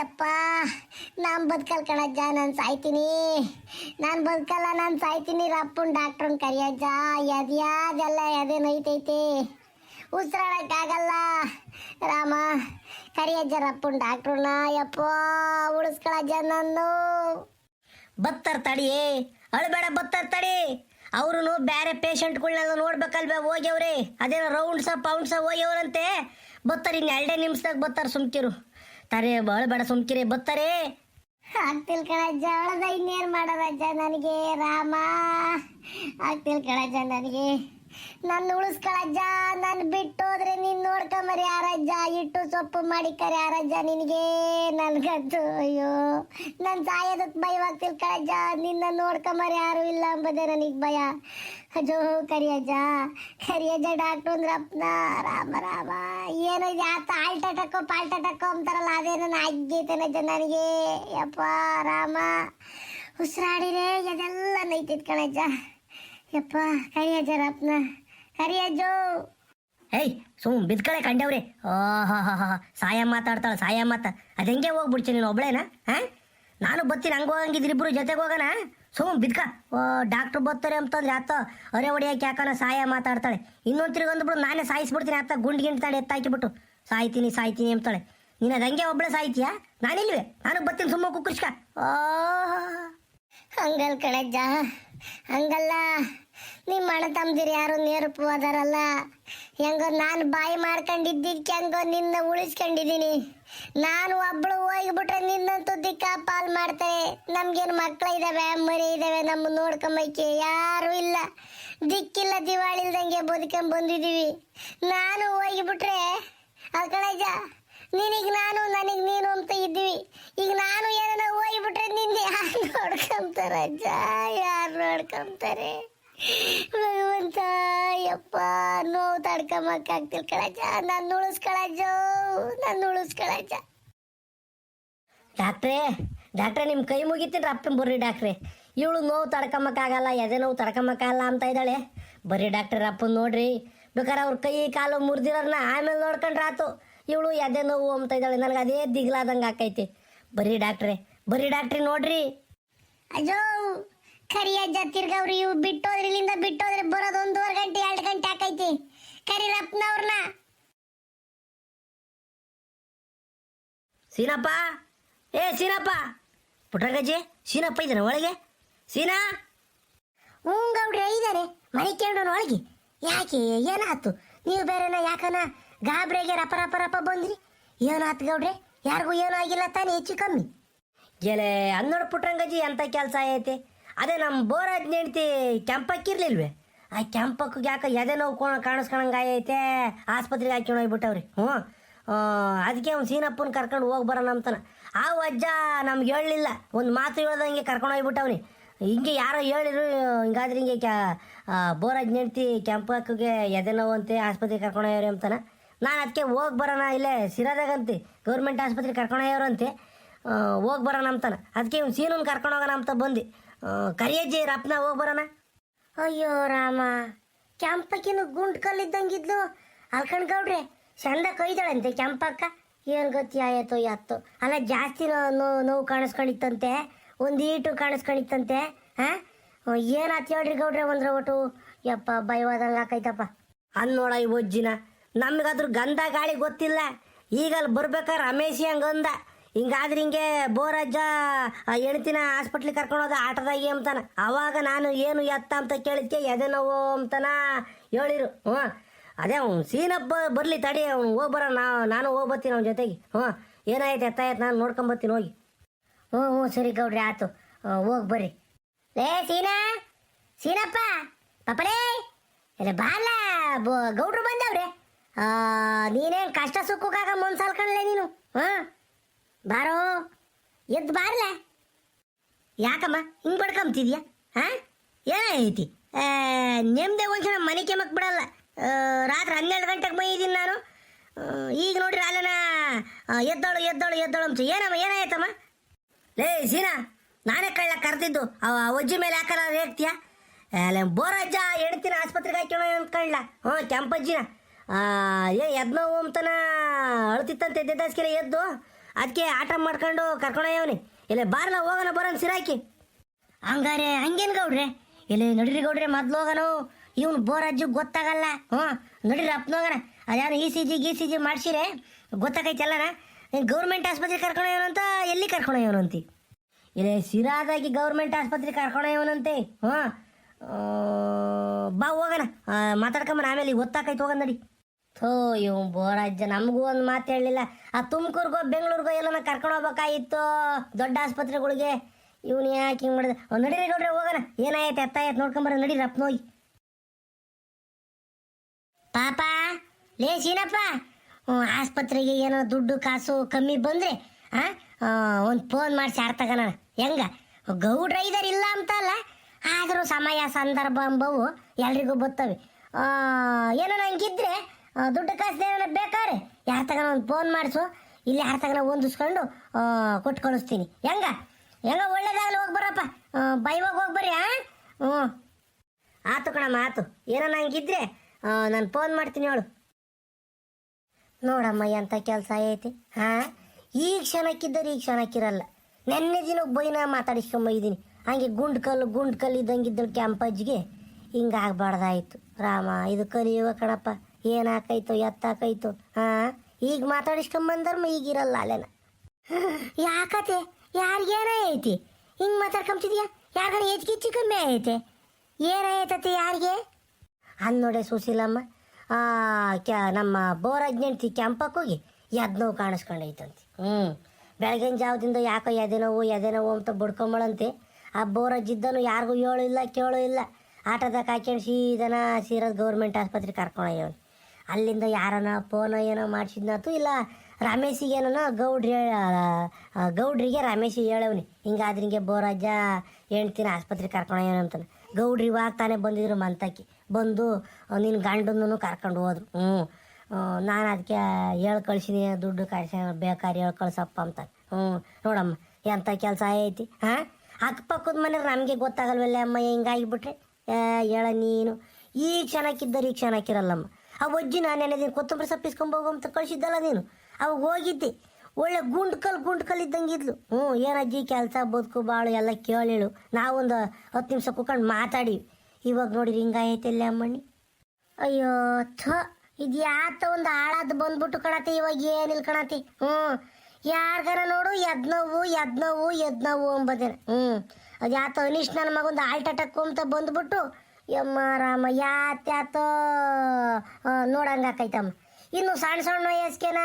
ಯಪ್ಪ ನಾನು ಬದುಕಲ್ ಕಣಜ್ಜ ನಾನು ಸಾಯ್ತೀನಿ. ನಾನು ಬದುಕಲ್ಲ, ನಾನು ಸಾಯ್ತೀನಿ. ರಪ್ಪನ್ ಡಾಕ್ಟ್ರನ್ ಕರಿಯಜ್ಜ ಎದ್ಯಾದೆಲ್ಲ ಎದೆ ನೋಯ್ತೈತೆ ಉಸಿರಾಡಕ್ಕಾಗಲ್ಲ ರಾಮ ಕರಿಯಜ್ಜ ರಪ್ಪನ್ ಡಾಕ್ಟ್ರನ್ನ. ಯಪ್ಪ ಉಳಿಸ್ಕೊಳಜ್ಜ ನಾನು ಬತ್ತರ್ ತಡಿ. ಅಳಬೇಡ ಬತ್ತರ್ ತಡಿ. ಅವ್ರೂ ಬೇರೆ ಪೇಷಂಟ್ಗಳನ್ನೆಲ್ಲ ನೋಡ್ಬೇಕಲ್ವೇ ಹೋಗ್ಯವ್ರಿ. ಅದೇನೋ ರೌಂಡ್ಸ ಪೌಂಡ್ಸ ಹೋಗ್ಯವ್ರಂತೆ. ಬತ್ತಾರ ಇನ್ನು ಎರಡೇ ನಿಮಿಷದಾಗ ಬತ್ತರ್ ಸುಮ್ಕಿರು. ತಾರೆ ಬೇಡ ಸುಮ್ಕಿರಿ ಬರ್ತಾರೆ. ಆಗ್ತಿಲ್ ಕಣಜ್ಜ ಅವಳದ ಇನ್ನೇನ್ ಮಾಡೋದಜ್ಜ ನನಗೆ ರಾಮ? ಆಗ್ತಿಲ್ ಕಣಜ್ಜ ನನಗೆ. ನನ್ನ ಉಳಿಸ್ಕೊಳಜ್ಜ ನನ್ನ ಬಿಟ್ಟು ಹೋದ್ರೆ ನೀನ್ ನೋಡ್ಕೊಂಬರಿ ಯಾರಜ್ಜ? ಇಟ್ಟು ಸೊಪ್ಪು ಮಾಡಿ ಕರಿ ಯಾರಜ್ಜ? ನಿನಗೆ ನನ್ಗದ್ದು ಅಯ್ಯೋ. ನನ್ ಸಾಯೋದಕ್ಕೆ ಭಯವಾಗ್ತಿಲ್ ಕಳಜ್ಜ ನಿನ್ನ ನೋಡ್ಕೊಂಬರಿ ಯಾರು ಇಲ್ಲ ಅಂಬುದೇ ನನಗೆ ಭಯ. ಅಜೋ ಕರಿಯಜ್ಜ ಕರಿಯಜ್ಜ ಡಾಕ್ಟ್ರು ಅಂದ್ರಪ್ಪನ ರಾಮ ರಾಮ. ಏನೋ ಯಾತ ಆಲ್ಟ್ ಅಟಕ್ಕೋ ಪಾಲ್ಟ್ ಅಟಕ್ಕೋ ಅಂತಾರಲ್ಲ ಅದೇನೋ ಅಜ್ಜ ನನಗೆ. ಯಪ್ಪ, ರಾಮ. ಉಸಿರಾಡಿರೇ, ಅದೆಲ್ಲ ನೈತಿತ್ ಕಣಜ್ಜ. ಯಪ್ಪ ಕರಿಯಜ್ಜ ರಪ್ನ ಕರಿಯಜ್ಜೋ ಏಯ್ ಸುಮ್ ಬಿದ್ಕಳೆ ಕಂಡವ್ರಿ ಓಹಾ ಹಾ ಹಾ ಸಾಯ ಮಾತಾಡ್ತಾಳ ಸಾಯ ಮಾತ. ಅದು ಹೆಂಗೆ ಹೋಗ್ಬಿಡ್ತೀನಿ ನೀನು ಒಬ್ಳೇನಾ? ಹಾ? ನಾನು ಬತ್ತೀನಿ ಹಂಗೆ ಹೋಗಂಗಿದ್ರು ಇಬ್ರು ಜೊತೆಗೆ ಹೋಗೋಣ. ಸುಮ್ ಬಿದ್ಕ. ಓ ಡಾಕ್ಟ್ರು ಬರ್ತಾರೆ ಅಂತಂದ್ರೆ ಆತ ಅರೆ ಹೊಡಿಯಕ್ಕೆ ಯಾಕನ ಸಾಯ ಮಾತಾಡ್ತಾಳೆ. ಇನ್ನೊಂದು ತಿರುಗಂದ್ಬಿಡು ನಾನೇ ಸಾಯಿಸ್ಬಿಡ್ತೀನಿ ಆತ ಗುಂಡ್ ಗಿಂಡ್ತಾಳೆ ಎತ್ತಾಕಿಬಿಟ್ಟು ಸಾಯ್ತೀನಿ ಸಾಯ್ತೀನಿ ಅಂತಾಳೆ. ನೀನು ಅದು ಹಂಗೆ ಒಬ್ಳೆ ಸಾಯ್ತೀಯಾ? ನಾನಿಲ್ವೇ. ನಾನು ಬತ್ತೀನಿ ಸುಮ್ಮ ಕುಕ್ಕರ್ಸ್ಕ ಓ ಹಂಗಲ್ ಕಣಜ್ಜ ಹಂಗಲ್ಲ. ನಿಮ್ಮ ಅಣ್ಣ ತಮ್ದಿರು ಯಾರು ನೇರಪು ಅದಾರಲ್ಲ. ಹೆಂಗೋ ನಾನು ಬಾಯಿ ಮಾಡ್ಕೊಂಡಿದ್ದಕ್ಕೆ ಹೆಂಗೋ ನಿನ್ನ ಉಳಿಸ್ಕೊಂಡಿದ್ದೀನಿ ನಾನು ಒಬ್ಳು ಹೋಗಿಬಿಟ್ರೆ ನಿನ್ನಂತೂ ದಿಕ್ಕ ಪಾಲ್ ಮಾಡ್ತಾರೆ. ನಮ್ಗೇನು ಮಕ್ಕಳ ಇದ್ದಾವೆ ಮರಿ ಇದ್ದಾವೆ ನಮ್ಮ ನೋಡ್ಕೊಂಬೈಕೆ ಯಾರು ಇಲ್ಲ. ದಿಕ್ಕಿಲ್ಲ ದಿವಾಳಿ ಇಲ್ದಂಗೆ ಬದುಕೊಂಡ್ ಬಂದಿದ್ದೀವಿ. ನಾನು ಹೋಗಿಬಿಟ್ರೆ ಅಕಳಜ ನಿನಗೆ ನಾನು, ನನಗೆ ನೀನು ಅಂತ ಇದ್ದೀವಿ. ಈಗ ನಾನು ಏನಾರ ಹೋಗಿಬಿಟ್ರೆ ನಿಂದ ಯಾರು ನೋಡ್ಕೊಂತಾರೆ ಅಜ್ಜ, ಯಾರು ನೋಡ್ಕೊಂತಾರೆ ಭಗವಂತ ಯಪ್ಪ ನೋವು ತಡ್ಕೊಂಬಕ್ಕಾಗ್ತಿಲ್ಲ ಕಳಜ್ಜ ನಾನು ಉಳಿಸ್ಕೊಳಜ್ಜ ನಾನು ಉಳಿಸ್ಕೊಳಜ್ಜ ಡಾಕ್ಟ್ರೇ ಡಾಕ್ಟ್ರೆ ನಿಮ್ಮ ಕೈ ಮುಗಿತೀನಿ ಅಪ್ಪನ ಬರ್ರಿ ಡಾಕ್ಟ್ರೆ. ಇವಳು ನೋವು ತಡ್ಕೊಂಬಕ್ಕಾಗಲ್ಲ ಎದೆ ನೋವು ತಡ್ಕೊಂಬಕ್ಕಾಗಲ್ಲ ಅಂತ ಇದ್ದಾಳೆ. ಬರ್ರಿ ಡಾಕ್ಟ್ರ್ ಅಪ್ಪ ನೋಡ್ರಿ. ಬೇಕಾದ್ರೆ ಅವ್ರ ಕೈ ಕಾಲು ಮುರಿದಿರೋರ್ನ ಆಮೇಲೆ ನೋಡ್ಕೊಂಡ್ರೆ ಆತು ಇವಳು ಎದೆ ನೋವು ಅಂತ ಇದ್ದಾಳೆ ನನಗೆ ಅದೇ ದಿಗ್ಲಾದಂಗೆ ಆಕೈತಿ. ಬರ್ರಿ ಡಾಕ್ಟ್ರೆ ಬರ್ರಿ ಡಾಕ್ಟ್ರಿ ನೋಡ್ರಿ. ಅಜ್ಜೋ ಕರಿಯಜ್ಜ ತಿರ್ಗವ್ರಿ ಇವು ಬಿಟ್ಟೋದ್ರಿ ಇಲ್ಲಿಂದ ಬಿಟ್ಟೋದ್ರೆ ಬರೋದು ಒಂದೂವರೆ ಗಂಟೆ ಎರಡು ಗಂಟೆ ಆಕೈತಿ. ಕರೀರಪ್ಪನವ್ರನ್ನ ಸೀನಪ್ಪ. ಏ ಸೀನಪ್ಪ. ಪುಟ್ರಂಗಜ್ಜಿ ಸೀನಪ್ಪ ಇದ್ದಾನೆ ಒಳಗೆ. ಸೀನಾ. ಹ್ಞೂ ಗೌಡ್ರಿ ಇದ್ದಾರೆ ಮನೆ ಕೇಳೋಣ ಒಳಗೆ. ಯಾಕೆ ಏನಾತು ನೀವು ಬೇರೆನ ಯಾಕನ ಗಾಬ್ರೆಗೆ ರಪ ರಪ ರಪ ಬಂದ್ರಿ? ಏನಾತು ಗೌಡ್ರೆ? ಯಾರಿಗೂ ಏನೂ ಆಗಿಲ್ಲ ತಾನೇ ಹೆಚ್ಚು ಕಮ್ಮಿ. ಗೆಲೆ ಅನ್ನೋಡು ಪುಟ್ರಂಗಜ್ಜಿ ಎಂಥ ಕೆಲಸ ಐತೆ? ಅದೇ ನಮ್ಮ ಬೋರಾಜ್ ಹೆಂಡ್ತಿ ಕೆಂಪಕ್ಕಿರ್ಲಿಲ್ವೇ ಆ ಕೆಂಪಕ್ಕ ಯಾಕೆ ಎದೆ ನೋವು ಕೋಣ ಕಾಣಿಸ್ಕೊಳಂಗೆ ಐತೆ ಆಸ್ಪತ್ರೆಗೆ ಹಾಕೊಂಡು ಹೋಗ್ಬಿಟ್ಟವ್ರಿ. ಹ್ಞೂ. ಅದಕ್ಕೆ ಅವ್ನು ಸೀನಪ್ಪನ ಕರ್ಕೊಂಡು ಹೋಗಿ ಬರೋಣ ಅಂತಾನೆ. ಆ ಅಜ್ಜ ನಮ್ಗೆ ಹೇಳಲಿಲ್ಲ. ಒಂದು ಮಾತು ಹೇಳ್ದಂಗೆ ಕರ್ಕೊಂಡು ಹೋಗ್ಬಿಟ್ಟವ್ನಿ. ಹಿಂಗೆ ಯಾರೋ ಹೇಳಿರು ಹಿಂಗಾದ್ರೆ ಹಿಂಗೆ ಕ್ಯಾ ಬೋರಾಜ್ ಹೆಂಡ್ತಿ ಕೆಂಪಕ್ಕಗೆ ಎದೆ ನೋವು ಅಂತೆ, ಆಸ್ಪತ್ರೆಗೆ ಕರ್ಕೊಂಡು ಹೋಗ್ರಿ ಅಂತಾನೆ. ನಾನು ಅದಕ್ಕೆ ಹೋಗಿ ಬರೋಣ, ಇಲ್ಲೇ ಸಿರಾದಾಗಂತೆ, ಗೌರ್ಮೆಂಟ್ ಆಸ್ಪತ್ರೆಗೆ ಕರ್ಕೊಂಡು ಹೋಗ್ಯವ್ರಂತೆ. ಹೋಗಿ ಬರೋಣ ಅಂತಾನೆ. ಅದಕ್ಕೆ ಇವ್ನು ಸೀನನ್ ಕರ್ಕೊಂಡು ಹೋಗೋಣ ಅಂತ ಬಂದು. ಕರಿಯಜ್ಜಿ ರಪ್ನ ಹೋಗಿ ಬರೋಣ. ಅಯ್ಯೋ ರಾಮ. ಕೆಂಪಕ್ಕಿನ ಗುಂಡ್ ಕಲ್ಲಿದ್ದಂಗಿದ್ಲು. ಅಲ್ಕಂಡ್ ಗೌಡ್ರೆ ಚಂದ ಕೊಯ್ದಾಳಂತೆ ಕೆಂಪಕ್ಕ. ಏನು ಗತಿ ಆಯ್ತೋ ಯಾತ್ತೋ? ಅಲ್ಲ ಜಾಸ್ತಿ ನೋವು ನೋವು ಕಾಣಿಸ್ಕೊಂಡಿತ್ತಂತೆ. ಒಂದೀಟು ಕಾಣಿಸ್ಕೊಂಡಿತ್ತಂತೆ ಹಾಂ ಏನಾಯ್ತು ಹೇಳ್ರಿ ಗೌಡ್ರೆ ಒಂದ್ರ ಒಟ್ಟು? ಯಪ್ಪ ಭಯವಾದಂಗೆ ಆಕೈತಪ್ಪ. ಅನ್ ನೋಡ ಈ ಒಜ್ಜಿನ ನಮಗಾದ್ರೂ ಗಂಧ ಗಾಳಿ ಗೊತ್ತಿಲ್ಲ. ಈಗ ಅಲ್ಲಿ ಬರ್ಬೇಕಾರೆ ರಮೇಶಿ ಹಂಗಂದ ಹಿಂಗಾದ್ರೆ ಹಿಂಗೆ ಬೋರಜ್ಜ ಹೆಣ್ತಿನ ಹಾಸ್ಪಿಟ್ಲಿಗೆ ಕರ್ಕೊಂಡು ಹೋದ ಆಟದಾಗಿ ಅಂತಾನ ಅವಾಗ ನಾನು ಏನು ಎತ್ತ ಅಂತ ಕೇಳಿದ್ಕೆ ಎದೆ ನೋವು ಅಂತಾನ ಹೇಳಿರು. ಹ್ಞೂ. ಅದೇ ಅವ್ನು ಸೀನಪ್ಪ ಬರಲಿ ತಡಿ, ಅವ್ನು ಹೋಗ್ಬರ ನಾವು ನಾನು ಹೋಗ್ಬತ್ತೀನಿ ಅವ್ನ ಜೊತೆಗೆ. ಹ್ಞೂ. ಏನಾಯ್ತು, ಎತ್ತ ಆಯ್ತು, ನಾನು ನೋಡ್ಕೊಂಬತ್ತೀನಿ ಹೋಗಿ. ಹ್ಞೂ ಹ್ಞೂ, ಸರಿ ಗೌಡ್ರಿ, ಆಯ್ತು. ಹೋಗಿ ಬರ್ರಿ. ಲೇ, ಸೀನಾ, ಸೀನಪ್ಪ ಪಪಡೇ ಇಲ್ಲ ಬಾಲ ಗೌಡ್ರು ಬಂದವ್ರೆ. ನೀನೇನು ನೀನೇನ್ ಕಷ್ಟ ಸುಖಕ್ಕಾಗ ಮುನ್ಸಲ್ಕಣ್ಲೆ ನೀನು? ಹಾಂ ಬಾರೋ, ಎದ್ದು ಬಾರಲ. ಯಾಕಮ್ಮ, ಹಿಂಗೆ ಬಡ್ಕೊಂಬ್ತಿದ್ಯಾ? ಹಾಂ? ಏನೈತಿ ನೆಮ್ಮದಿ ಒಂದ್ಸಲ ಮನೆ ಕೆಮ್ಮಕ್ ಬಿಡಲ್ಲ. ರಾತ್ರಿ ಹನ್ನೆರಡು ಗಂಟೆಗೆ ಮೈದೀನಿ ನಾನು. ಈಗ ನೋಡ್ರಿ ಅಲ್ಲನ ಎದ್ದೋಳು ಎದ್ದೋಳು ಎದ್ದೋಳು ಅಂತ ಏನಮ್ಮ, ಏನಾಯ್ತಮ್ಮ? ಲೇ, ಸೀನಾ, ನಾನೇ ಕಳ್ಳ ಕರೆದಿದ್ದು. ಅವ ಒಜ್ಜಿ ಮೇಲೆ ಯಾಕಲ್ಲ ರೇಗ್ತೀಯ ಅಲ್ಲ ಬೋರಜ್ಜ ಹೆಣ್ತಿನ ಆಸ್ಪತ್ರೆಗೆ ಹಾಕೋಣ ಅಂತ ಕಳ್ಳ. ಹ್ಞೂ, ಕೆಂಪಜ್ಜಿನ. ಏ, ಎದ್ನೋ ಓಮ್ತನ, ಅಳ್ತಿತ್ತಂತೆ ಎದ್ದೆದಾಸ್ಕೆಲ್ಲ ಎದ್ದು. ಅದಕ್ಕೆ ಆಟ ಮಾಡ್ಕೊಂಡು ಕರ್ಕೊಂಡೋಗ್ಯವನಿ ಇಲ್ಲ ಬಾರ್ಲ ಹೋಗೋಣ ಬರೋಣ ಸಿರಾಕಿ. ಹಂಗಾರೆ ಹಂಗೇನು ಗೌಡ್ರೆ? ಇಲ್ಲಿ ನಡೀರಿ ಗೌಡ್ರೆ ಮೊದ್ಲು ಹೋಗೋಣ. ಇವ್ನು ಬೋರಜ್ಜು ಗೊತ್ತಾಗಲ್ಲ. ಹ್ಞೂ ನಡೀರಿ ಅಪ್ಪನ ಹೋಗೋಣ. ಅದ್ಯಾರು ಇ ಸಿ ಜಿ ಗಿ ಸಿ ಜಿ ಮಾಡಿಸಿರೆ ಗೊತ್ತಾಗೈತಲ್ಲನ ಗೌರ್ಮೆಂಟ್ ಆಸ್ಪತ್ರೆ ಕರ್ಕೊಂಡು ಅಂತ ಎಲ್ಲಿ ಕರ್ಕೊಂಡು ಇವನಂತಿ ಇಲ್ಲೇ ಸಿರಾದಾಗಿ ಗೌರ್ಮೆಂಟ್ ಆಸ್ಪತ್ರೆ ಕರ್ಕೊಂಡೋಗ್ಯವನಂತೆ ಹ್ಞೂ ಆ, ಬಾ ಹೋಗೋಣ. ಮಾತಾಡ್ಕೊಂಬ ಆಮೇಲೆ ಗೊತ್ತಾಕೈತೆ ಹೋಗೋಣ ನಡಿ. ಥೋ ಇವ್ ಬೋರಾಜ್ಯ ನಮಗೂ ಒಂದು ಮಾತು ಹೇಳಲಿಲ್ಲ. ಆ ತುಮಕೂರ್ಗೋ, ಬೆಂಗಳೂರಿಗೋ ಎಲ್ಲನ ಕರ್ಕೊಂಡು ಹೋಗ್ಬೇಕಾಗಿತ್ತು ದೊಡ್ಡ ಆಸ್ಪತ್ರೆಗಳಿಗೆ? ಇವ್ನು ಯಾಕೆ ಹಿಂಗೆ ಮಾಡಿದೆ? ಅವ್ನು ನಡೀರಿ ನೋಡ್ರಿ, ಹೋಗೋಣ. ಏನಾಯ್ತು ಎತ್ತಾಯ್ತು ನೋಡ್ಕೊಂಬರ ನಡೀರಿ ಅಪ್ಪ ಹೋಗಿ. ಪಾಪ, ಲೇ ಸೀನಪ್ಪ ಆಸ್ಪತ್ರೆಗೆ ಏನೋ ದುಡ್ಡು ಕಾಸು ಕಮ್ಮಿ ಬಂದರೆ ಒಂದು ಫೋನ್ ಮಾಡಿಸಿ ಆರ್ತಗಣ ಹೆಂಗ? ಗೌಡ್ರ ಇದಾರೆ ಇಲ್ಲ ಅಂತ ಅಲ್ಲ ಆದರೂ ಸಮಯ, ಸಂದರ್ಭ, ಅಂಬವು ಎಲ್ರಿಗೂ ಬರ್ತವೆ ಏನೋ ನಂಗಿದ್ರೆ ದುಡ್ಡು ಕಾಸು ಬೇಕಾರೆ ಯಾರ ತಗನ ಒಂದು ಫೋನ್ ಮಾಡಿಸು, ಇಲ್ಲಿ ಯಾರ ತಗನ ಹೊಂದಿಸ್ಕೊಂಡು ಕೊಟ್ಟು ಕಳಿಸ್ತೀನಿ ಹೆಂಗ? ಹೆಂಗ ಒಳ್ಳೇದಾಗಲಿ ಹೋಗಿ ಬರಪ್ಪ. ಬೈವಾಗ ಹೋಗಿ ಬರ್ರಿ ಹ್ಞೂ ಆತು ಕಣಮ್ಮ, ಆತು. ಏನೋ ನಂಗಿದ್ರೆ ನಾನು ಫೋನ್ ಮಾಡ್ತೀನಿ ಅವಳು ನೋಡಮ್ಮ ಎಂಥ ಕೆಲಸ ಐತಿ, ಹಾ? ಈ ಕ್ಷಣಕ್ಕಿದ್ದರೆ ಈ ಕ್ಷಣಕ್ಕಿರಲ್ಲ. ನೆನ್ನೆ ದಿನ ಬೈನ ಮಾತಾಡಿಸ್ಕೊಂಬೈದೀನಿ ಹಂಗೆ ಗುಂಡ್ ಕಲ್ಲು ಗುಂಡ್ ಕಲ್ಲು ಇದ್ದಂಗಿದ್ದಳು ಕ್ಯಾಂಪಜ್ಗೆ ಹಿಂಗೆ ರಾಮ, ಇದು ಕಲಿಯುವ ಕಣಪ್ಪ. ಏನಾಕೈತೋ ಎತ್ತಾಕೈತೋ ಹಾ ಈಗ ಮಾತಾಡಿಸ್ಕೊಂಬಂದರ್ಮ ಈಗಿರಲ್ಲ ಅಲ್ಲೇನ? ಯಾಕತೆ? ಯಾರಿಗೇನ ಐತಿ? ಹಿಂಗೆ ಮಾತಾಡ್ಕೊಂಬಿದ್ಯಾ ಯಾರಿಗಾರ ಹೆಚ್ಚಿಗೆ ಹೆಚ್ಚು ಕಮ್ಮಿ ಐತೆ? ಏನಾಯ್ತತೆ ಯಾರಿಗೆ? ಅಂದ್ ನೋಡೆ ಸುಶೀಲಮ್ಮ ಆ, ಕ್ಯಾ ನಮ್ಮ ಬೋರಜ್ಞಂತಿ ಕ್ಯಾಂಪಕ್ಕೆ ಹೋಗಿ ನೋವು ಕಾಣಿಸ್ಕೊಂಡೈತಂತೆ. ಹ್ಞೂ ಬೆಳಗಿನ ಜಾವದಿಂದ ಯಾಕೋ ಎದೆ ನೋವು ಎದೆ ಅಂತ ಬಡ್ಕೊಂಬಳಂತೆ. ಆ ಬೋರಜ್ಜಿದ್ದನು ಯಾರಿಗೂ ಹೇಳು ಇಲ್ಲ ಕೇಳು ಇಲ್ಲ. ಆಟೋದಾಗ ಹಾಕ್ಯಂಡು ಸೀದನ ಸೀರದ ಗೌರ್ಮೆಂಟ್ ಆಸ್ಪತ್ರೆಗೆ ಕರ್ಕೊಂಡೋಗ್ಯವನು ಅಲ್ಲಿಂದ ಯಾರನ ಫೋನ ಏನೋ ಮಾಡಿಸಿದ್ನಾತು ಇಲ್ಲ. ರಮೇಶಿಗೆ ಏನೋ ಗೌಡ್ರಿ ಗೌಡ್ರಿಗೆ ರಮೇಶ್ ಹೇಳವ್ನಿ. ಹಿಂಗಾದ್ರೆ ಹಿಂಗೆ ಬೋರಜ್ಜ ಹೆಣ್ತಿನ ಆಸ್ಪತ್ರೆಗೆ ಕರ್ಕೊಂಡೋಗ್ಯಾನ ಅಂತಾನೆ. ಗೌಡ್ರಿ ಇವಾಗ ತಾನೇ ಬಂದಿದ್ರು ಮಂತಕ್ಕೆ. ಬಂದು ನಿನ್ನ ಗಂಡನೂ ಕರ್ಕೊಂಡು ಹೋದ್ರು. ಹ್ಞೂ ನಾನು ಅದಕ್ಕೆ ಹೇಳಿ ಕಳ್ಸಿನಿ, ದುಡ್ಡು ಕಳ್ಸ, ಬೇಕಾದ್ರೆ ಹೇಳಿ ಕಳ್ಸಪ್ಪ ಅಂತ ಹ್ಞೂ ನೋಡಮ್ಮ ಎಂಥ ಕೆಲಸ ಐತಿ? ಹಾಂ ಅಕ್ಕಪಕ್ಕದ ಮನೆ ನಮಗೆ ಗೊತ್ತಾಗಲ್ವಲ್ಲ ಅಮ್ಮ, ಹಿಂಗಾಗಿಬಿಟ್ರೆ? ಹೇಳ ನೀನು. ಈ ಕ್ಷಣಕ್ಕಿದ್ದರೆ ಈ ಕ್ಷಣಕ್ಕಿರಲ್ಲಮ್ಮ. ಆ ಒಜ್ಜಿ ನಾನು ನೆನೆದಿನಿ ಕೊತ್ತಂಬರಿ ಹೋಗೋ ಅಂತ ಕಳಿಸಿದ್ದಲ್ಲ ನೀನು. ಅವಾಗ ಹೋಗಿದ್ದೆ. ಒಳ್ಳೆ ಗುಂಡ್ಕಲ್ ಗುಂಡ್ಕಲ್ ಇದ್ದಂಗೆ ಇದ್ಲು. ಹ್ಞೂ ಏನಜ್ಜಿ ಕೆಲಸ, ಬದುಕು, ಬಾಳು, ಎಲ್ಲ ಕೇಳಿಳು. ನಾವೊಂದು ಹತ್ತು ನಿಮಿಷ ಕುಕ್ಕಂಡು ಮಾತಾಡಿ ಇವಾಗ ನೋಡಿರಿ ಇಲ್ಲೇ ಅಮ್ಮಣ್ಣಿ. ಅಯ್ಯೋ, ಥ, ಇದು ಯಾತ ಒಂದು ಹಾಳಾದ್ ಬಂದ್ಬಿಟ್ಟು ಕಣತಿ ಇವಾಗ ಏನಿಲ್ಲ ಕಣತಿ ಹ್ಞೂ, ಯಾರ್ಗಾರ ನೋಡು, ಯದ್ನೋವು ನೋವು ಯದ್ನೋವು ಎದ್ ನೋವು ಅಂಬದೇನೆ. ಹ್ಞೂ, ಅದು ಯಾತ ಅನೀಶ್ ನನ್ನ ಮಗೊಂದು ಆಲ್ಟ್ ಅಟ್ಯಾಕ್ ಅಂತ ಬಂದ್ಬಿಟ್ಟು ಯಮ್ಮ ರಾಮ ಯಾತ್ಯಾತೋ ನೋಡಂಗ ಕೈತಮ್ಮ ಇನ್ನು ಸಣ್ಣ ಸಣ್ಣ ವಯಸ್ಕೇನ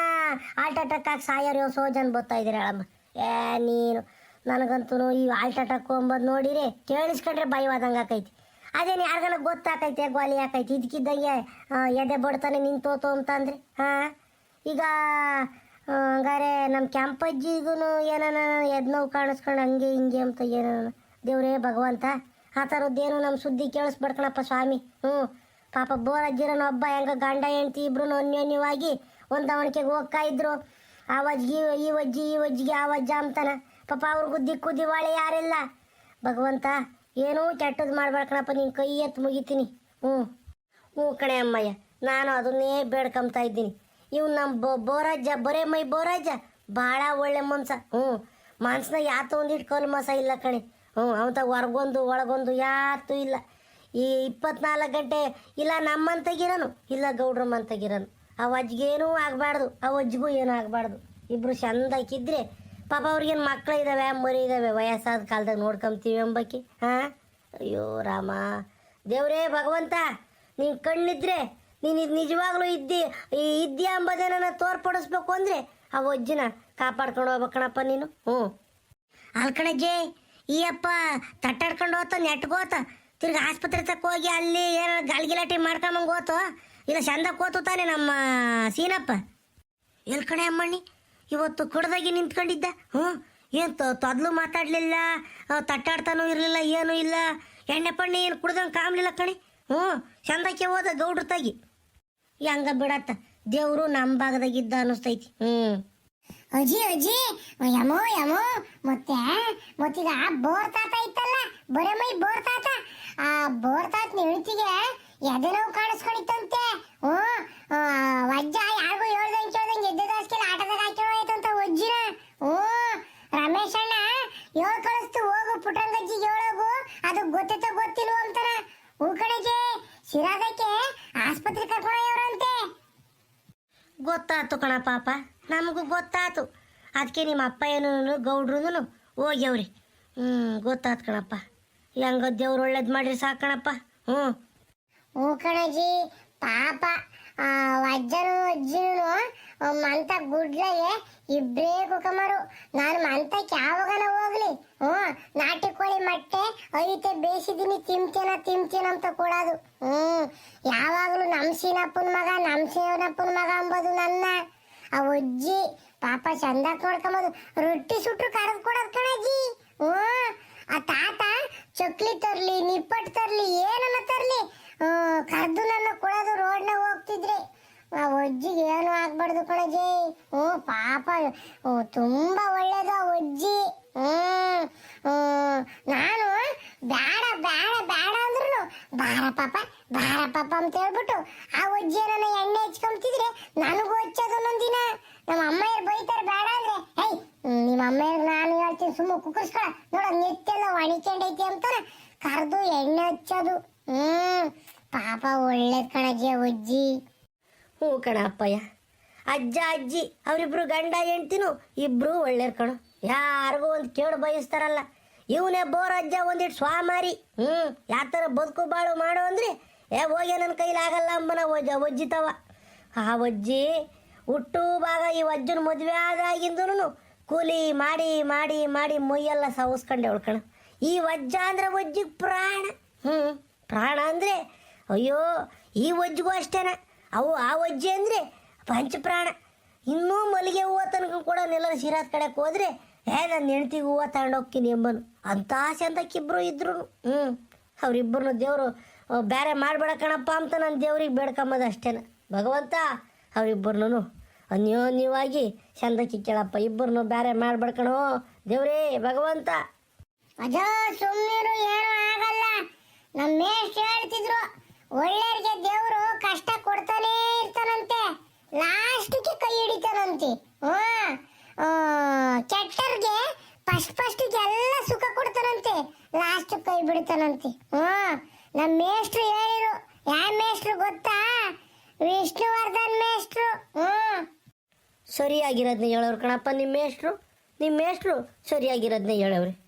ಆಲ್ಟ್ ಅಟ್ಯಾಕ್ ಆಗಿ ಸಾಯೋರು ಸೋಜನ್ ಬರ್ತಾ ಇದ್ದೀರಿ ಹೇಳಮ್ಮ. ಏ, ನೀನು. ನನಗಂತೂ ಈ ಆಲ್ಟ್ ಅಟ್ಯಾಕ್ ಹೋಗ್ಬೋದು ನೋಡಿರಿ ಕೇಳಿಸ್ಕೊಂಡ್ರೆ ಭಯವಾದಂಗೆ ಆಕೈತಿ. ಅದೇನು ಯಾರ್ಗನ ಗೊತ್ತಾಕೈತೆ, ಗೋಲಿ ಹಾಕೈತಿ ಇದಕ್ಕಿದ್ದಂಗೆ ಎದೆ ಬಡ್ತಾನೆ ನಿಂತೋತು ಅಂತಂದ್ರೆ, ಹಾಂ? ಈಗ ಹಂಗಾರೆ ನಮ್ಮ ಕ್ಯಾಂಪಜ್ಜಿಗೂ ಏನನ ಎದ್ ನೋವು ಕಾಣಿಸ್ಕೊಂಡು ಹಂಗೆ ಹಿಂಗೆ ಅಂತ ಏನೋ ದೇವ್ರೇ ಭಗವಂತ. ಆ ಥರದ್ದೇನು ನಮ್ಮ ಸುದ್ದಿ ಕೇಳಿಸ್ಬಿಡ್ಕಣಪ್ಪ ಸ್ವಾಮಿ. ಹ್ಞೂ ಪಾಪ ಬೋರಜ್ಜಿರನ ಒಬ್ಬ, ಹೆಂಗ ಗಂಡ, ಹೆಂಡ್ತಿ ಇಬ್ರು ಅನ್ಯೋನ್ಯವಾಗಿ ಹೊಂದಾವಣಿಕೆಗೆ ಹೋಗ್ತಾ ಇದ್ರು. ಆ ವಜ್ಜಿ ಈ ವಜ್ಜಿ, ಈ ವಜ್ಜಿಗೆ ಆ ವಜ್ಜ ಅಂತಾನ. ಪಾಪ ಅವ್ರಿಗೂ ದಿಕ್ಕು ದಿವಾಳಿ ಯಾರಿಲ್ಲ. ಭಗವಂತ ಏನೂ ಕೆಟ್ಟದ್ದು ಮಾಡ್ಬೇಕಣಪ್ಪ ನೀನು ಕೈ ಎತ್ತು ಮುಗಿತೀನಿ. ಹ್ಞೂ ಹ್ಞೂ ಕಣೆ ಅಮ್ಮಯ್ಯ, ನಾನು ಅದನ್ನೇ ಬೇಡ್ಕೊಂತ ಇದ್ದೀನಿ. ಇವ್ ನಮ್ಮ ಬೋ ಬೋರಾಜ ಬರೇ ಮೈ ಬೋರಾಜ ಭಾಳ ಒಳ್ಳೆ ಮನ್ಸ. ಹ್ಞೂ ಮನ್ಸನ ಯಾತು ಒಂದಿಟ್ಟು ಕಲ್ ಮಸ ಇಲ್ಲ ಕಣೆ. ಹ್ಞೂ ಅವಂತ ಹೊರಗೊಂದು, ಒಳಗೊಂದು ಯಾತು ಇಲ್ಲ. ಈ ಇಪ್ಪತ್ನಾಲ್ಕು ಗಂಟೆ, ಇಲ್ಲ ನಮ್ಮಂತಗಿರನು, ಇಲ್ಲ ಗೌಡ್ರಮ್ಮಂತಾಗಿರೋನು ಆ ಅಜ್ಜಿಗೇನೂ ಆಗಬಾರ್ದು, ಆ ಅಜ್ಜಿಗೂ ಏನೂ ಆಗಬಾರ್ದು. ಇಬ್ಬರು ಚಂದಕ್ಕಿದ್ರೆ, ಪಾಪ ಅವ್ರಿಗೇನು ಮಕ್ಕಳು ಇದ್ದಾವೆ ಮರಿ ಇದ್ದಾವೆ ವಯಸ್ಸಾದ ಕಾಲದಾಗ ನೋಡ್ಕೊಂತೀವಿ ಎಂಬಕ್ಕೆ ಹಾಂ? ಅಯ್ಯೋ ರಾಮ, ದೇವರೇ ಭಗವಂತ ನೀನು ಕಣ್ಣಿದ್ರೆ, ನೀನು ಇದು ನಿಜವಾಗ್ಲೂ ಇದ್ದಿ, ಈ ಇದ್ಯಾ ಎಂಬುದೇನ ತೋರ್ಪಡಿಸ್ಬೇಕು ಅಂದರೆ, ಆ ಅಜ್ಜಿನ ಕಾಪಾಡ್ಕೊಂಡು ಹೋಗ್ಬೇಕಣಪ್ಪ ನೀನು ಹ್ಞೂ ಅಲ್ಕಣಜ್ಜಿ ಈ ಅಪ್ಪ ತಟ್ಟಾಡ್ಕೊಂಡು ಹೋತ ನೆಟ್ಗೋತ ತಿರ್ಗಿ ಆಸ್ಪತ್ರೆ ತಕ್ಕ ಹೋಗಿ ಅಲ್ಲಿ ಏನೋ ಗಾಳಿಗಿಲಾಟಿ ಮಾಡ್ಕೊಂಬಂಗೆ ಹೋತು. ಇಲ್ಲ ಚಂದ ಕೂತು ತಾನೆ ನಮ್ಮ ಸೀನಪ್ಪ. ಎಲ್ ಕಣೆ ಅಮ್ಮಣ್ಣಿ? ಇವತ್ತು ಕುಡ್ದಾಗಿ ನಿಂತ್ಕೊಂಡಿದ್ದ. ಹ್ಞೂ ಏನು ತೊದ್ಲು ಮಾತಾಡಲಿಲ್ಲ ತಟ್ಟಾಡ್ತಾನೂ ಇರಲಿಲ್ಲ, ಏನೂ ಇಲ್ಲ. ಎಣ್ಣೆ ಪಣ್ಣೆ ಏನು ಕುಡ್ದಂಗೆ ಕಾಮ್ಲಿಲ್ಲ ಕಣಿ. ಹ್ಞೂ ಚಂದಕ್ಕೆ ಹೋದ ಗೌಡ್ರ ತಾಗಿ ಹೆಂಗ ಬಿಡತ್ತ? ದೇವರು ನಮ್ಮ ಭಾಗದಾಗಿದ್ದ ಅನ್ನಿಸ್ತೈತಿ. ಹ್ಞೂ ಅಜ್ಜಿ ಅಜ್ಜಿ, ಯಮೋ ಯಮೋ, ಮತ್ತೆ ಮತ್ತೀಗ ಆ ಬೋರ್ ತಾತ ಇತ್ತಲ್ಲ, ಬರೇ ಮೈ ಬೋರ್ ತಾತ. ಆ ಬೋರ್ ತಾತನ ಹೆಂಡತಿಗೆ ಎದೆ ನೋವು ಕಾಣಿಸ್ಕೊಂಡಿತ್ತಂತೆ. ಓ ವಜ್ಜ ಯಾರಿಗೂ ಹೇಳ್ದಂಗೆ ಕೇಳ್ದಂಗೆ ಎದ್ದೆ ದಾಸ್ಕೆಲ್ಲ ಆಟದಾಗ ಹಾಕಿರೋಯ್ತು ಅಂತ ಹ್ಞೂ, ರಮೇಶ್ ಅಣ್ಣ ಹೇಳ್ ಕಳಿಸ್ತು, ಹೋಗು ಪುಟ್ಟಂಗಜ್ಜಿ ಹೇಳೋಗು ಅದು ಗೊತ್ತಿತ್ತ ಗೊತ್ತಿಲ್ಲ ಅಂತಾರ. ಹೂ ಕಡೆಗೆ ಶಿರಾದಕ್ಕೆ ಆಸ್ಪತ್ರೆ ಕರ್ಕೊಂಡವ್ರಂತೆ ಗೊತ್ತಾಯ್ತು ಕಣ ಪಾಪ. ನಮಗೂ ಗೊತ್ತಾತು. ಅದಕ್ಕೆ ನಿಮ್ಮ ಅಪ್ಪ ಏನೂ ಗೌಡ್ರು ಹೋಗ್ಯವ್ರಿ. ಹ್ಞೂ ಗೊತ್ತಾತು ಕಣಪ್ಪ. ಹೆಂಗ ದೇವ್ರು ಒಳ್ಳೇದು ಮಾಡ್ರಿ ಸಾಕಣಪ್ಪ ಹ್ಞೂ ಹ್ಞೂ ಕಣಜಿ, ಪಾಪ ಅಜ್ಜನು ಅಜ್ಜಿನೂ ಮಂತ ಗುಡ್ಲೇ ಇಬ್ಬರೇ ಕುಕಮರು. ನಾನು ಮಂತಕ್ಕೆ ಯಾವಾಗನ ಹೋಗ್ಲಿ. ಹ್ಞೂ, ನಾಟಿ ಕೋಳಿ ಮೊಟ್ಟೆ ಐತೆ ಬೇಯಿಸಿದ್ದೀನಿ ತಿಂತೇನ ತಿಂತೇನಂತ ಕೊಡೋದು. ಹ್ಞೂ, ಯಾವಾಗಲೂ ನಮ್ಮ ಸೀನಪ್ಪನ ಮಗ ನಮ್ಮ ಸೀನಪ್ಪನ ಮಗ ಅಂಬೋದು ನನ್ನ. ಆ ಅಜ್ಜಿ, ಪಾಪ ಚಂದ ನೋಡ್ಕೊಂಬೋದು ರೊಟ್ಟಿ ಸುಟ್ರು ಕರೆದು ಕೊಡೋದು ಕಣಜ್ಜಿ ಹ್ಞೂ. ಆ ತಾತ ಚಕ್ಲಿ ತರ್ಲಿ, ನಿಪ್ಪಟ್ಟು ತರ್ಲಿ, ಏನನ್ನ ತರ್ಲಿ ಕರೆದು ನನ್ನ ಕೊಡೋದು ರೋಡ್ನಾಗ ಹೋಗ್ತಿದ್ರಿ. ಆ ಅಜ್ಜಿಗೆ ಏನು ಆಗ್ಬಾರ್ದು ಕಣಜಿ ಹ್ಞೂ, ಪಾಪ ಓ ತುಂಬಾ ಒಳ್ಳೇದು ಆ ಅಜ್ಜಿ. ಹ್ಞೂ. ನಾನು ಬೇಡ ಬೇಡ ಬೇಡ ಬಾರ ಪಾಪ ಬಾರ ಪಾಪ ಅಂತ ಹೇಳ್ಬಿಟ್ಟು ಆ ಅಜ್ಜಿ ನನ್ನ ಎಣ್ಣೆ ಹಚ್ಕೊಂತಿದ್ರೆ ನನಗೂ ಹಚ್ಚೋದು ಒಂದೊಂದಿನ ನಮ್ಮ ಅಮ್ಮಯ್ಯರು ಬೈತಾರೆ, ಬೇಡ ಅಂದ್ರೆ ಹೇ ನಿಮ್ಮ ಅಮ್ಮಯ್ಯರ್ ನಾನು ಹೇಳ್ತೀನಿ ಸುಮ್ಮ ಕುಕ್ಕರ್ಸ್ಕೊಳ ನೋಡ ನಿತ್ಯೆಲ್ಲ ಒಣಿಕೊಂಡೈತಿ ಅಂತಾನೆ ಕರ್ದು ಎಣ್ಣೆ ಹಚ್ಚೋದು. ಹ್ಮ್, ಪಾಪ ಒಳ್ಳೆ ಕಣಜ್ಜಿ, ಆ ಅಜ್ಜಿ ಹ್ಞೂ ಕಣ ಅಪ್ಪಯ್ಯ. ಅಜ್ಜ, ಅಜ್ಜಿ, ಅವರಿಬ್ರು ಗಂಡ, ಹೆಂಡ್ತಿನೂ ಇಬ್ರು ಒಳ್ಳೆರ್ ಕಣು. ಯಾರಿಗೂ ಒಂದು ಕೇಳು ಬಯಸ್ತಾರಲ್ಲ. ಇವನೇ ಅಜ್ಜ ಒಂದಿಟ್ಟು ಸ್ವಾಮಾರಿ. ಹ್ಞೂ ಯಾವ ಬದುಕು ಬಾಳು ಮಾಡು ಅಂದ್ರೆ, ಏ, ಹೋಗ್ಯ ನನ್ನ ಕೈಲಾಗಲ್ಲ ಅಂಬನ ಒಜ್ಜ ಒಜ್ಜಿತವ ಆ ಒಜ್ಜಿ ಹುಟ್ಟು ಭಾಗ ಈ ಅಜ್ಜನ ಮದುವೆ ಆದಾಗಿಂದನು ಕೂಲಿ ಮಾಡಿ ಮಾಡಿ ಮಾಡಿ ಮೊಯ್ಯೆಲ್ಲ ಸವಸ್ಕೊಂಡೆ ಉಳ್ಕಣ ಈ ವಜ್ಜ ಅಂದ್ರೆ ಒಜ್ಜಿಗೆ ಪ್ರಾಣ. ಹ್ಞೂ ಪ್ರಾಣ ಅಂದರೆ, ಅಯ್ಯೋ, ಈ ಒಜ್ಜಿಗೂ ಅಷ್ಟೇನ. ಅವು ಆ ವಜ್ಜಿ ಅಂದರೆ ಪಂಚಪ್ರಾಣ. ಇನ್ನೂ ಮಲ್ಲಿಗೆ ಹೂವು ತನಕ ಕೂಡ ನೆಲದ ಶಿರಾದ ಕಡೆಗೆ ಹೋದ್ರೆ ಏ ನನ್ನ ಹೆಂಡ್ತಿಗೆ ಹೂವು ತಗೊಂಡು ಹೋಗ್ತೀನಿ ಎಂಬನು ಅಂಥ ಚಂದಕ್ಕಿಬ್ರು ಇದ್ರು ಹ್ಞೂ ಅವರಿಬ್ಬರನ್ನು ದೇವರು ಬೇರೆ ಮಾಡಬೇಡ ಕಣಪ್ಪ ಅಂತ ನನ್ನ ದೇವ್ರಿಗೆ ಬೇಡ್ಕೊಂಬೋದು ಅಷ್ಟೇನ. ಭಗವಂತ ಅವರಿಬ್ಬರನ್ನು ಅನ್ಯೋನ್ಯವಾಗಿ ಚಂದಕ್ಕೆ ಕೇಳಪ್ಪ ಇಬ್ಬರನ್ನು ಬೇರೆ ಮಾಡ್ಬೇಡ್ಕಣೋ ದೇವ್ರೇ, ಭಗವಂತ. ಅಜೋ ಸುಮ್ಮನಿರು ಏನು ಆಗಲ್ಲ. ನಮ್ಮ ಹೇಳ್ತಿದ್ರು, ಒಳ್ಳೆಯವರಿಗೆ ದೇವರು ಕಷ್ಟ ಕೊಡ್ತಾನೇ ಇರ್ತಾನಂತೆ. ಲಾಸ್ಟಿಗೆ ಕೈ ಹಿಡಿತಾನಂತೆ. ಹ್ಮ್? ಬಿಡ್ತಾನಂತೆ. ಹ್ಮ್ ನಮ್ಮ ಮೇಷ್ಟ್ರು ಹೇಳಿರು. ಯಾವ ಮೇಷ್ಟ್ರು ಗೊತ್ತಾ? ವಿಷ್ಣುವರ್ಧನ್ ಮೇಷ್ಟ್ರು. ಹ್ಮ್ ಸರಿಯಾಗಿರೋದನ್ನ ಹೇಳೋರು ಕಣಪ್ಪ ನಿಮ್ಮ ಮೇಷ್ಟ್ರು. ನಿಮ್ಮ ಮೇಷ್ಟ್ರು ಸರಿಯಾಗಿರೋದನ್ನ ಹೇಳವ್ರಿ.